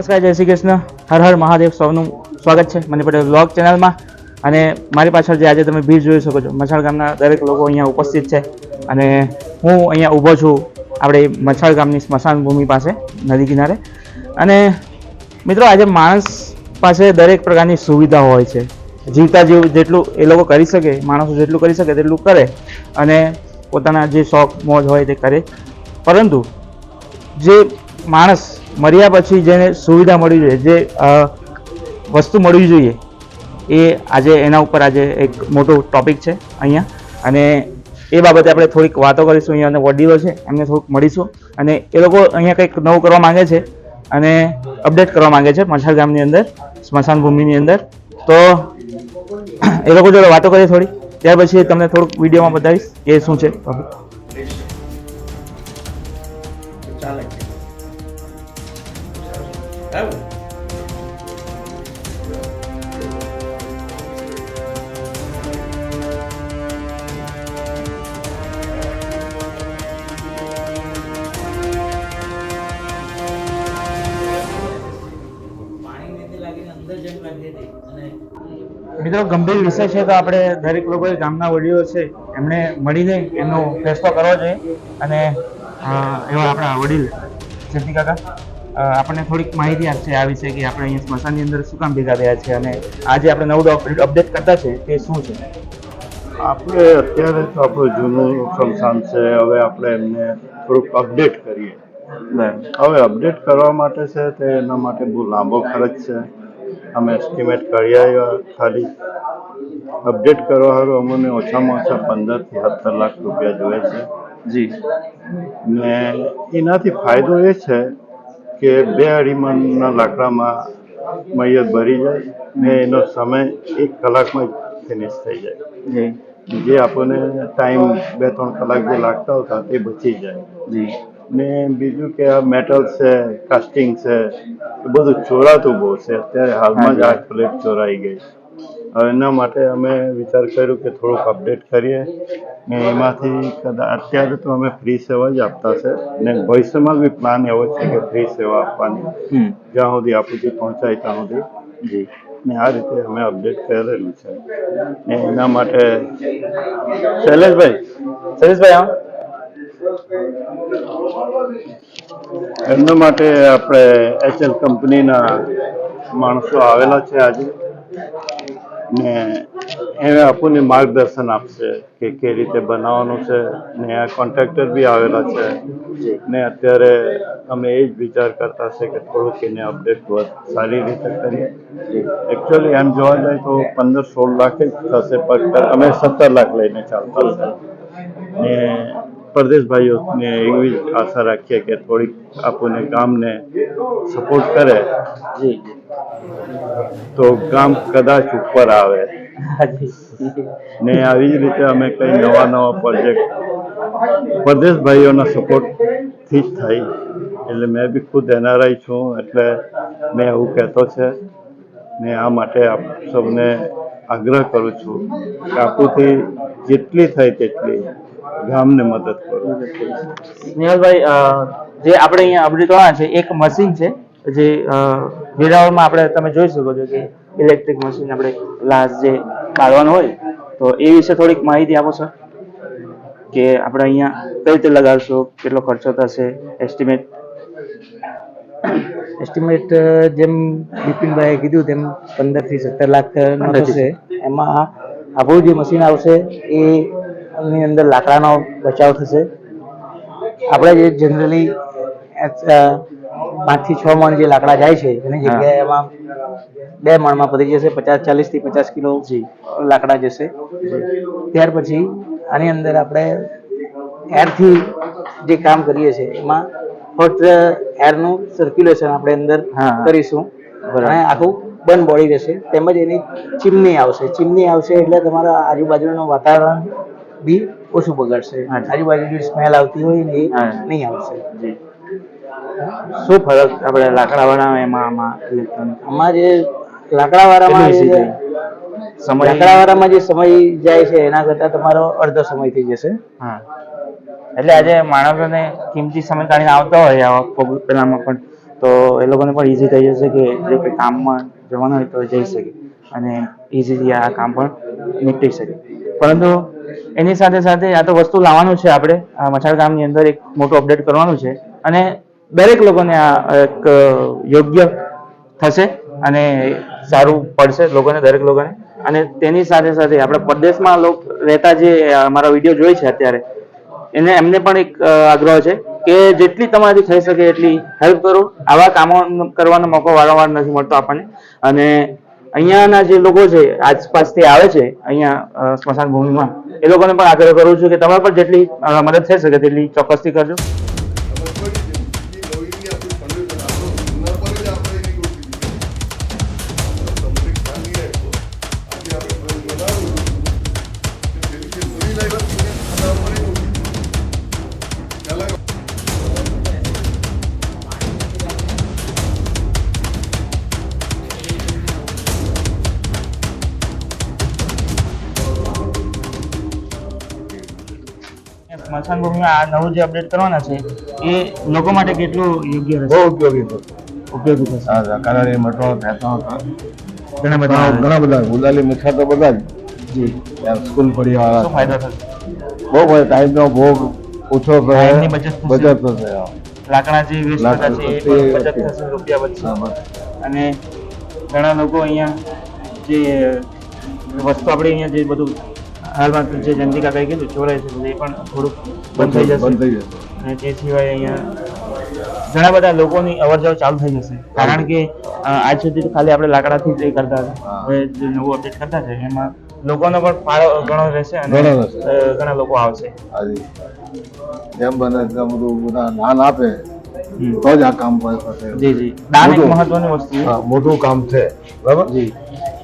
નમસ્કાર, જય શ્રી કૃષ્ણ. હર હર મહાદેવ, સૌનું સ્વાગત છે મને પટેલ બ્લોગ ચેનલમાં. અને મારી પાછળ જે આજે તમે ભીડ જોઈ શકો છો, મછાળ ગામના દરેક લોકો અહીંયા ઉપસ્થિત છે. અને હું અહીંયા ઊભો છું આપણે મછાળ ગામની સ્મશાન ભૂમિ પાસે, નદી કિનારે. અને મિત્રો, આજે માણસ પાસે દરેક પ્રકારની સુવિધા હોય છે. જીવતા જીવ જેટલું એ લોકો કરી શકે, માણસો જેટલું કરી શકે તેટલું કરે. અને પોતાના જે શોખ, મોજ હોય તે કરે. પરંતુ જે માણસ મર્યા પછી જેને સુવિધા મળવી જોઈએ, જે વસ્તુ મળવી જોઈએ, એ આજે એના ઉપર આજે એક મોટો ટોપિક છે અહીંયા. અને એ બાબતે આપણે થોડીક વાતો કરીશું અહીંયા વડીલો છે, એમને થોડુંક મળીશું. અને એ લોકો અહીંયા કંઈક નવું કરવા માંગે છે અને અપડેટ કરવા માંગે છે મછાર ગામની અંદર સ્મશાન ભૂમિની અંદર. તો એ લોકો જોડે વાતો કરીએ થોડી. ત્યાર પછી તમને થોડુંક વિડીયોમાં બતાવીશ કે શું છે ચાલે બરાબર મિત્રો, ગંભીર વિષય છે તો આપણે દરેક લોકોએ ગામના વડીલો છે, એમણે મળીને એમનો ફેસલો કરવો જોઈએ. અને એવા આપણા વડીલ. જયંતિ કાકા. આપણને થોડીક માહિતી આપશે આ વિશે કે આપણે અહીંયા સ્મશાનની અંદર શું કામ ભેગા થયા છે અને આજે આપણે નવું અપડેટ અપડેટ કરતા છે તે શું છે? આપણે અત્યારે તો આપણું જૂનું સ્મશાન છે હવે આપણે એમને થોડુંક અપડેટ કરીએ. હવે અપડેટ કરવા માટે છે તે એના માટે બહુ લાંબો ખર્ચ છે. અમે એસ્ટિમેટ કરી આવ્યા ખાલી. અપડેટ કરવા સારું અમને ઓછામાં ઓછા પંદરથી સત્તર લાખ રૂપિયા જોઈએ છે. જી. ને એનાથી ફાયદો એ છે કે બે અઢી મણના લાકડામાં મૈયત ભરી જાય ને એનો સમય એક કલાકમાં જ ફિનિશ થઈ જાય. જે. આપણને ટાઈમ બે ત્રણ કલાક જે લાગતા હતા તે બચી જાય. ને બીજું કે આ મેટલ છે કાસ્ટિંગ છે એ બધું ચોરાતું બહુ છે. અત્યારે હાલમાં જ આઠ પ્લેટ ચોરાઈ ગઈ એના માટે અમે વિચાર કર્યો કે થોડુંક અપડેટ કરીએ. ને એમાંથી કદાચ અત્યારે તો અમે ફ્રી સેવા જ આપતા છે. ને ભવિષ્યમાં બી પ્લાન એવો છે કે ફ્રી સેવા આપવાની. જ્યાં સુધી આપણું પહોંચાય ત્યાં સુધી. જી. ને આ રીતે અમે અપડેટ કરેલું છે. ને એના માટે શૈલેષભાઈ શૈલેષભાઈ હા એમના માટે આપણે એચએલ કંપનીના માણસો આવેલા છે આજે. ને એને આપણને માર્ગદર્શન આપશે કે કઈ રીતે બનાવવાનું છે ને આ કોન્ટ્રાક્ટર બી આવેલા છે. ને અત્યારે અમે એ જ વિચાર કરતા છે કે થોડુંક એને અપડેટ સારી રીતે કરીએ. એકચ્યુઅલી એમ જોવા જાય તો પંદર સોળ લાખ જ થશે, પણ અમે સત્તર લાખ લઈને ચાલતા ને પરદેશભાઈઓને એવી જ આશા રાખીએ કે થોડીક આપણને ગામને સપોર્ટ કરે. તો ગામ કદાચ ઉપર આવે. ને આવી જ રીતે અમે કઈ નવા નવા પ્રોજેક્ટ પરદેશભાઈઓના સપોર્ટથી જ થાય. એટલે મેં બી ખુદ એનઆરઆઈ છું એટલે મેં એવું કહેતો છે. ને આ માટે આપ સૌને આગ્રહ કરું છું કે આપુથી જેટલી થાય તેટલી ગામને મદદ કરો. સ્નેહલભાઈ જે આપણે અહીંયા વાળા છે એક મશીન છે જે વેરાવળમાં આપણે તમે જોઈ શકો છો કે ઇલેક્ટ્રિક મશીન આપણે ગ્લાસ જે કાઢવાનું હોય તો એ વિશે થોડીક માહિતી આપો સર કે આપણે અહીંયા કઈ રીતે લગાડશો કેટલો ખર્ચો થશે એસ્ટિમેટ એસ્ટિમેટ જેમ બિપિનભાઈએ કીધું તેમ પંદરથી સત્તર લાખ નો 15 થી થશે એમાં આપણું જે મશીન આવશે એ ની અંદર લાકડાનો બચાવ થશે. આપણે જે જનરલી પાંચથી છ મણ જે લાકડા જાય છે એની. જગ્યાએ એમાં બે મણમાં પતી જશે પચાસ ચાલીસથી પચાસ કિલો લાકડા જશે. ત્યાર પછી આની અંદર આપણે એરથી જે કામ કરીએ છીએ એમાં ફક્ત એરનું સર્ક્યુલેશન આપણે અંદર કરીશું. અને આખું બંધ બોડી રહેશે. તેમજ એની ચીમની આવશે. ચીમની આવશે એટલે તમારા આજુબાજુનું વાતાવરણ બી ઓછું બગડશે. આજુબાજુ સ્મેલ આવતી હોય ને એ નહીં આવશે. શું ફરક આપણે લાકડાવાળા એમાં આમાં જે લાકડાવાળામાં સમય? લાકડાવાળામાં જે સમય જાય છે એના કરતાં તમારો અડધો સમય થઈ જશે. હા. એટલે આજે માણસોને કિંમતી સમય કાઢીને આવતા હોય આવા પેલામાં પણ તો એ લોકોને પણ ઈઝી થઈ જશે કે જે કંઈ કામમાં જવાનું હોય તો જઈ શકે. અને ઇઝીલી આ કામ પણ નીકળી શકે. પરંતુ એની સાથે સાથે આ તો વસ્તુ લાવવાનું છે આપણે. આ મછાડ ગામની અંદર એક મોટું અપડેટ કરવાનું છે. અને દરેક લોકોને આ એક યોગ્ય થશે અને સારું પડશે લોકોને, દરેક લોકોને. અને તેની સાથે સાથે આપણા પરદેશમાં લોક રહેતા જે અમારા વીડિયો જોઈ છે અત્યારે, એને એમને પણ એક આગ્રહ છે કે જેટલી તમારાથી થઈ શકે એટલી હેલ્પ કરો. આવા કામો કરવાનો મોકો વારંવાર નથી મળતો આપણને. અને અહીંયાના જે લોકો છે, આસપાસથી આવે છે, અહીંયા સ્મશાન ભૂમિમાં એ લોકોને પણ આગ્રહ કરું છું કે તમારે પણ જેટલી મદદ થઈ શકે તેટલી ચોક્કસથી કરજો. સ્મશાન આ નવું જે અપડેટ કરવાના છે એ લોકો માટે કેટલું યોગ્ય બહુ ઉપયોગી ઉપયોગી થશે હા એ મટો ભેંસો ઘણા બધા ઘણા બધા. ગુલાલી મીઠા તો બધા જ. જી. સ્કૂલ શું પડિયા ફાયદો થશે? બહુ ટાઈમનો ભોગ ઓછો થશે. બચત થશે. લાકડા જે વેસ્ટ થતા છે એ બચત થશે રૂપિયા બચશે અને ઘણા લોકો અહીંયા જે વસ્તુ આપણે અહીંયા જે બધું હાલમાં જે જંતિકા કાકાએ કીધું ચોરાય છે એ પણ થોડુંક બંધ થઈ જશે. બંધ થઈ જશે. અને તે સિવાય અહીંયા ઘણા બધા લોકોની અવર જવર ચાલુ થઈ જશે. કારણ કે આજ સુધી ખાલી આપણે લાકડાથી જ એ કરતા હતા. હવે જે નવું અપડેટ કરતા છે એમાં લોકોનો પણ ફાળો ઘણો રહેશે અને ઘણો લોકો આવશે. જેમ બને તેમ બધું બધા દાન આપે. તો જ આ કામ જી જી. દાન એક મહત્વની વસ્તુ છે. મોટું કામ છે. બરાબર? જી.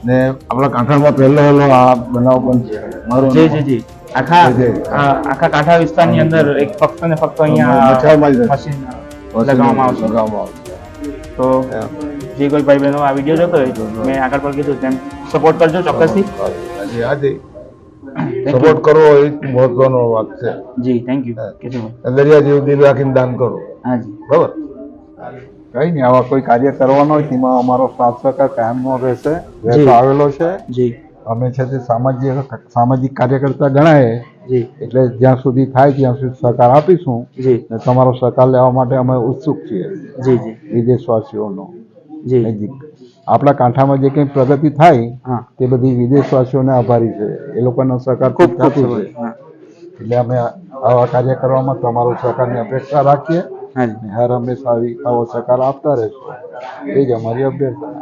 ને આપણા કાંઠામાં પહેલો પહેલો આ બનાવ પણ છે. મારો જી જી જી. આખા આખા કાંઠા વિસ્તારની અંદર એક ફક્ત ને ફક્ત અહીંયા. મશીન લગાવવામાં આવશે. લગાવવામાં આવશે. તો જે કોઈ ભાઈ બહેનો આ વીડિયો જોતો હોય? મેં આગળ પણ કીધું તેમ સપોર્ટ કરજો ચોક્કસથી. હાજી હાજી સપોર્ટ કરો એ મહત્વનો વાત છે. જી થેન્ક યુ દરિયા જેવું દિલ રાખીને દાન કરો. હા જી. બરાબર? કઈ નહીં આવા કોઈ કાર્ય કરવાનો હોય તેમાં અમારો સાથ સહકાર કાયમનો રહેશે. રહેતો આવેલો છે. જી. અમે છે તે સામાજિક સામાજિક કાર્યકર્તા ગણાય. જી. એટલે જ્યાં સુધી થાય ત્યાં સુધી સહકાર આપીશું. જી. ને તમારો સહકાર લેવા માટે અમે ઉત્સુક છીએ. જી જી. વિદેશવાસીઓનો. જી. આપણા કાંઠામાં જે કંઈ પ્રગતિ થાય તે બધી વિદેશવાસીઓને આભારી છે. એ લોકોનો સહકાર ખૂબ ખૂબ થતું છે એટલે અમે આવા કાર્ય કરવામાં તમારો સહકારની અપેક્ષા રાખીએ. હા જી હર હંમેશા આવી આવો સહકાર આપતા રહેશો એ જ અમારી અભ્યર્થના.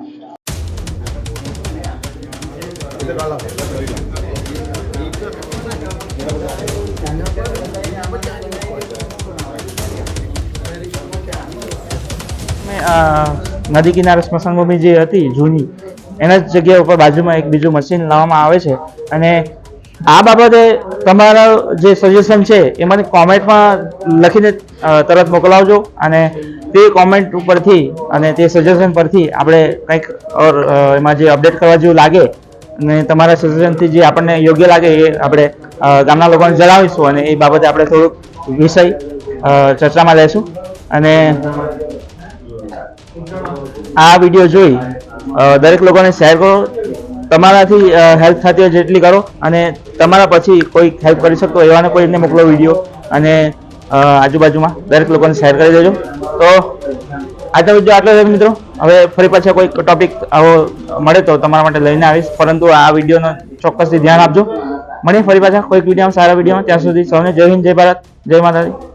મેં આ નદી કિનારે સ્મશાન ભૂમિ જે હતી જૂની એના જ જગ્યા ઉપર બાજુમાં એક બીજું મશીન લાવવામાં આવે છે. અને આ બાબતે તમારા જે સજેશન છે, એ મને કોમેન્ટમાં લખીને તરત મોકલાવજો અને તે કોમેન્ટ ઉપરથી અને તે સજેશન પરથી આપણે કંઈક ઓર એમાં જે અપડેટ કરવા જેવું લાગે અને તમારા સજેશનથી જે આપણને યોગ્ય લાગે એ આપણે ગામના લોકોને જણાવીશું અને એ બાબતે આપણે થોડુંક વિષય ચર્ચામાં લેશું અને આ વીડિયો જોઈ દરેક લોકોને શેર કરો તમારાથી હેલ્પ થતી હોય જેટલી કરો અને તમારા પછી કોઈ હેલ્પ કરી શકતો એવાને કોઈને મોકલો વીડિયો અને આજુબાજુમાં દરેક લોકોને શેર કરી દેજો. તો, આજનો વીડિયો આટલો જ મિત્રો. હવે ફરી પાછા કોઈ ટોપિક આવો મળે તો તમારા માટે લઈને આવીશ. પરંતુ આ વિડીયોનો ચોક્કસથી ધ્યાન આપજો. મળીએ ફરી પાછા કોઈક વિડીયોમાં સારા વિડીયોમાં ત્યાં સુધી સૌને જય હિન્દ, જય ભારત, જય માતાજી.